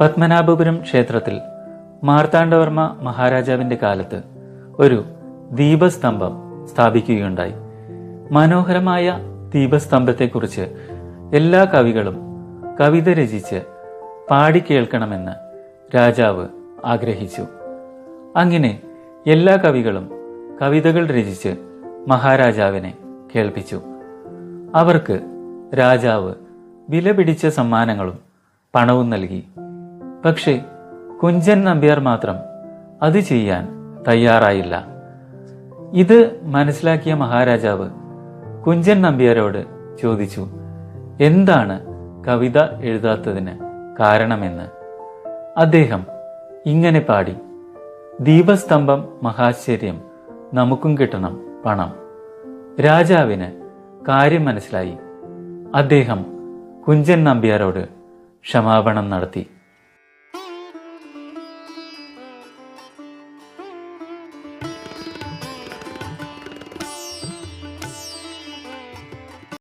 പത്മനാഭപുരം ക്ഷേത്രത്തിൽ മാർത്താണ്ഡവർമ്മ മഹാരാജാവിന്റെ കാലത്ത് ഒരു ദീപസ്തംഭം സ്ഥാപിക്കുകയുണ്ടായി. മനോഹരമായ ദീപസ്തംഭത്തെക്കുറിച്ച് എല്ലാ കവികളും കവിത രചിച്ച് പാടിക്കേൾക്കണമെന്ന് രാജാവ് ആഗ്രഹിച്ചു. അങ്ങനെ എല്ലാ കവികളും കവിതകൾ രചിച്ച് മഹാരാജാവിനെ കേൾപ്പിച്ചു. അവർക്ക് രാജാവ് വിലപിടിച്ച സമ്മാനങ്ങളും പണവും നൽകി. പക്ഷേ കുഞ്ചൻ നമ്പ്യാർ മാത്രം അത് ചെയ്യാൻ തയ്യാറായില്ല. ഇത് മനസ്സിലാക്കിയ മഹാരാജാവ് കുഞ്ചൻ നമ്പ്യാരോട് ചോദിച്ചു എന്താണ് കവിത എഴുതാത്തതിന് കാരണമെന്ന്? അദ്ദേഹം ഇങ്ങനെ പാടി ദീപസ്തംഭം മഹാശ്ചര്യം നമുക്കും കിട്ടണം പണം. രാജാവിന് കാര്യം മനസ്സിലായി. അദ്ദേഹം കുഞ്ചൻ നമ്പ്യാരോട് ക്ഷമാപണം നടത്തി.